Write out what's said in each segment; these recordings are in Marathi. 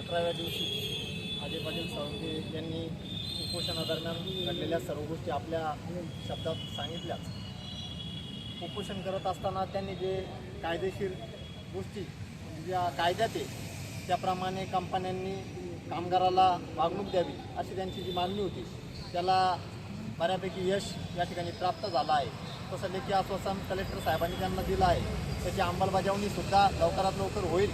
अकराव्या दिवशी अजय पाटील सावंगे यांनी उपोषणादरम्यान घडलेल्या सर्व गोष्टी आपल्या शब्दात सांगितल्याच. उपोषण करत असताना त्यांनी जे कायदेशीर गोष्टी म्हणजे ज्या कायद्यात आहे त्याप्रमाणे कंपन्यांनी कामगाराला वागणूक द्यावी अशी त्यांची जी मागणी होती त्याला बऱ्यापैकी यश या ठिकाणी प्राप्त झालं आहे. तसं लेखी आश्वासन कलेक्टर साहेबांनी त्यांना दिलं आहे. त्याची अंमलबजावणीसुद्धा लवकरात लवकर होईल.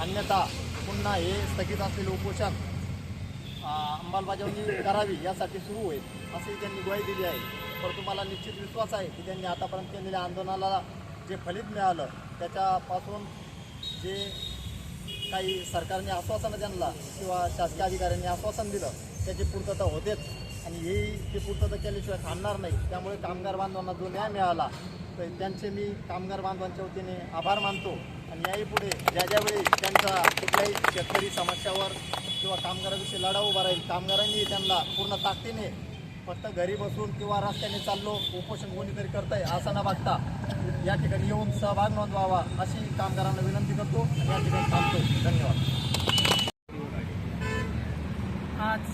अन्यथा पुन्हा हे स्थगित असलेले उपोषण अंमलबजावणी करावी यासाठी सुरू होईल अशी त्यांनी ग्वाही दिली आहे. परंतु मला निश्चित विश्वास आहे की त्यांनी आतापर्यंत केलेल्या आंदोलनाला जे फलित मिळालं त्याच्यापासून जे काही सरकारने आश्वासनं त्यांना किंवा शासकीय अधिकाऱ्यांनी आश्वासन दिलं त्याची पूर्तता होतेच. आणि हेही ती पूर्तता केल्याशिवाय थांबणार नाही. त्यामुळे कामगार बांधवांना जो न्याय मिळाला त्यांचे मी कामगार बांधवांच्या वतीने आभार मानतो. आणि याही पुढे ज्या ज्यावेळी त्यांचा कुठल्याही शेतकरी समस्यावर किंवा कामगाराविषयी लढा उभा राहील कामगारांनी त्यांना पूर्ण ताकदीने फक्त घरी बसून किंवा रस्त्याने चाललो उपोषण कोणीतरी करताय असं न बघता या ठिकाणी येऊन सहभाग नोंदवावा अशी कामगारांना विनंती करतो आणि या ठिकाणी थांबतो. धन्यवाद. आज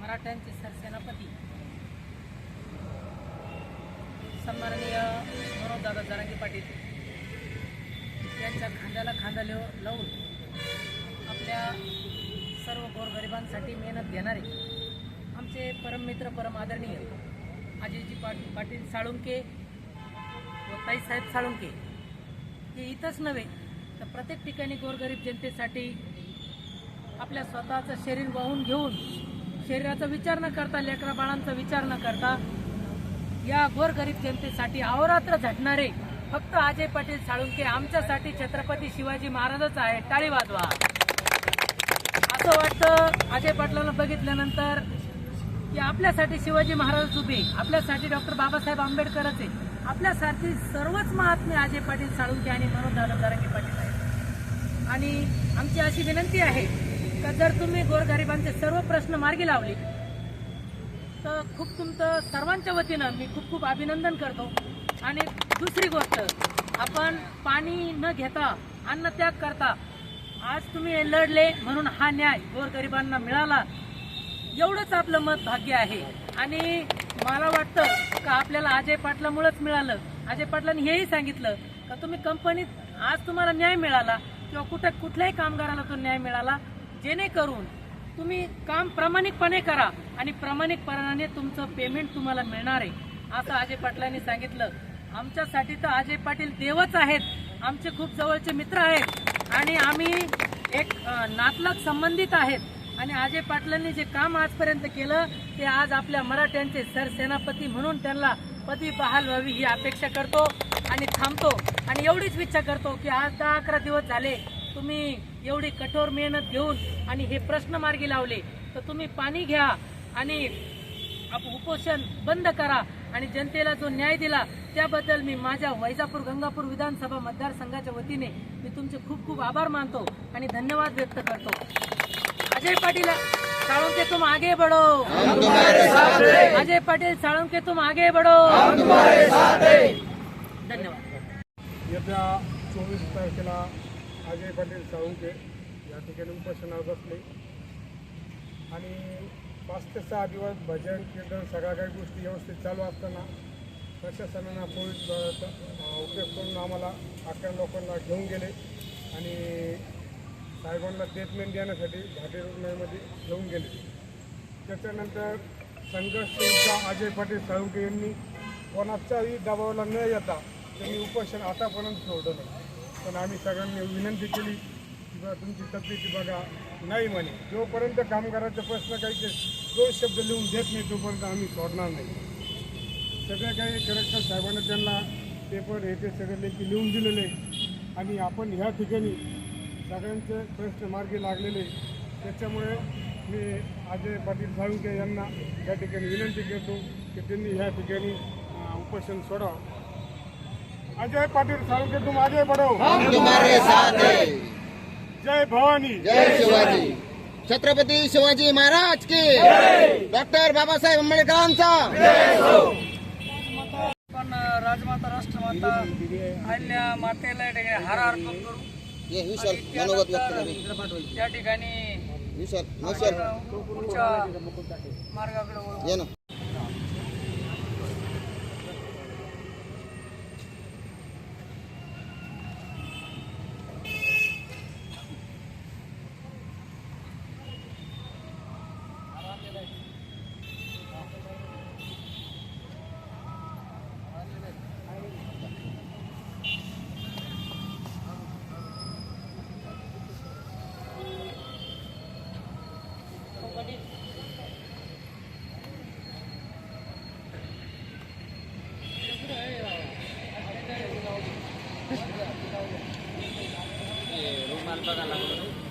मराठ्यांचे सरसेनापती सन्माननीय मनोजदादा जरांगी पाटील यांच्या खांद्याला खांदा लेव- लावून आपल्या सर्व गोरगरिबांसाठी मेहनत घेणारे आमचे परममित्र परम आदरणीय अजयजी पाटील पाटील साळुंके व ताईसाहेब साळुंके. हे इथंच नव्हे तर प्रत्येक ठिकाणी गोरगरीब जनतेसाठी आपल्या स्वतःचं शरीर वाहून घेऊन शरीराचा विचार न करता लेकरा बाळांचा विचार न करता या गोरगरीब जनतेसाठी अहोरात्र झटणारे फक्त अजय पाटील साळुंके आमच्यासाठी छत्रपती शिवाजी महाराजच आहे. टाळी वाजवा. असं वाटतं अजय पाटलांना बघितल्यानंतर की आपल्यासाठी शिवाजी महाराज उभे आपल्यासाठी डॉक्टर बाबासाहेब आंबेडकरच आहे. आपल्यासाठी सर्वच महात्मे अजय पाटील साळुंके आणि मनोज जरांगे पाटील आहेत. आणि आमची अशी विनंती आहे का जर तुम्ही गोरगरिबांचे सर्व प्रश्न मार्गी लावले तर खूप तुमचं सर्वांच्या वतीनं मी खूप खूप अभिनंदन करतो. आणि दुसरी गोष्ट आपण पाणी न घेता अन्न त्याग करता आज तुम्ही लढले म्हणून हा न्याय गोरगरिबांना मिळाला. एवढंच आपलं मत भाग्य आहे. आणि मला वाटतं का आपल्याला अजय पाटलामुळेच मिळालं. अजय पाटलांनी हेही सांगितलं का तुम्ही कंपनीत आज तुम्हाला न्याय मिळाला किंवा कुठं कुठल्याही कामगाराला तो न्याय मिळाला. जेणेकरून तुम्ही काम प्रामाणिकपणे करा आणि प्रामाणिकपणाने तुमचं पेमेंट तुम्हाला मिळणार आहे. असं अजय पाटलांनी सांगितलं. आमच्यासाठी तर अजय पाटील देवच आहेत. आमचे खूप जवळचे मित्र आहेत. आणि आम्ही एक नातलग संबंधित आहेत. आणि अजय पाटलांनी जे काम आजपर्यंत केलं ते आज आपल्या मराठ्यांचे सरसेनापती म्हणून त्यांना पदवी बहाल व्हावी ही अपेक्षा करतो आणि थांबतो. आणि एवढीच इच्छा करतो की आज दहा अकरा दिवस झाले तुम्ही एवढी कठोर मेहनत घेऊन आणि हे प्रश्न मार्गी लावले तर तुम्ही पाणी घ्या आणि आप- उपोषण बंद करा आणि जनतेला जो न्याय दिला त्याबद्दल मी माझ्या वैजापूर गंगापूर विधानसभा मतदारसंघाच्या वतीने मी तुमचे खूप खूप आभार मानतो आणि धन्यवाद व्यक्त करतो. अजय पाटील साळुंके तुम आगे बढ़ो. अजय पाटील साळुंके तुम आगे बढ़ो. धन्यवाद. येत्या चोवीस तारखेला अजय पाटील साळुंके या ठिकाणी उपोषणावर बसले. आणि पाच ते सहा दिवस भजन कीर्तन सगळ्या काही गोष्टी व्यवस्थित चालू असताना प्रशासनानं पोलीस उपयोग करून आम्हाला अकरा लोकांना घेऊन गेले. आणि साहेबांना ट्रीटमेंट देण्यासाठी घाटी रुग्णालयामध्ये घेऊन गेले. त्याच्यानंतर संघर्ष अजय पाटील साळुंके यांनी कोणाचाही दबावाला न येता त्यांनी उपोषण आतापर्यंत सोडलं नाही. पण आम्ही सगळ्यांनी विनंती केली की बा तुमची तब्येती बघा. नाही म्हणे. जोपर्यंत कामगाराचा प्रश्न काही ते दोन शब्द लिहून देत नाही तोपर्यंत आम्ही सोडणार नाही. सगळ्या काही कलेक्टर साहेबांना त्यांना पेपर हे ते सगळे लेखी लिहून दिलेले आणि आपण ह्या ठिकाणी सगळ्यांचे प्रश्न मार्गी लागलेले त्याच्यामुळे मी अजय पाटील साळुंके यांना या ठिकाणी विनंती करतो की त्यांनी ह्या ठिकाणी उपोषण सोडावं. अजय पाटील साळुंके तुम आगे बढ़ो। हम तुम्हारे साथ हैं। जय भवानी। जय शिवाजी। छत्रपती शिवाजी महाराज की। डॉक्टर बाबासाहेब आंबेडकरांचा। पण राजमाता राष्ट्रमाता अहिल्या मातेला हार अर्पण करू. त्या ठिकाणी मार्गाकडे वळू. ये ना राजमाता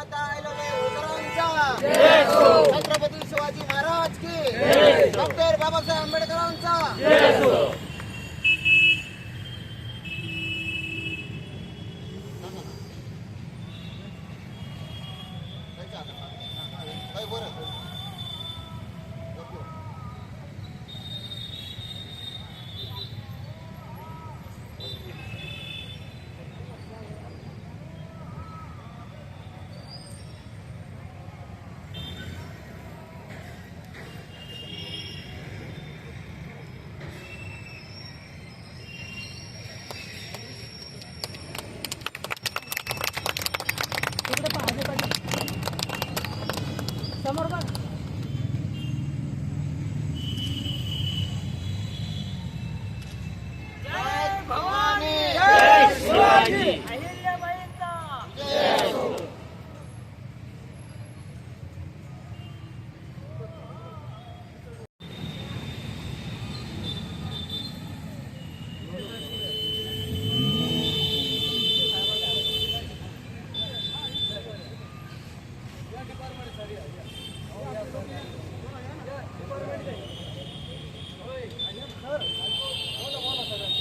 अहिल्याबाई होळकरांचा छत्रपती शिवाजी महाराज की। डॉक्टर बाबासाहेब आंबेडकरांचा। Department sir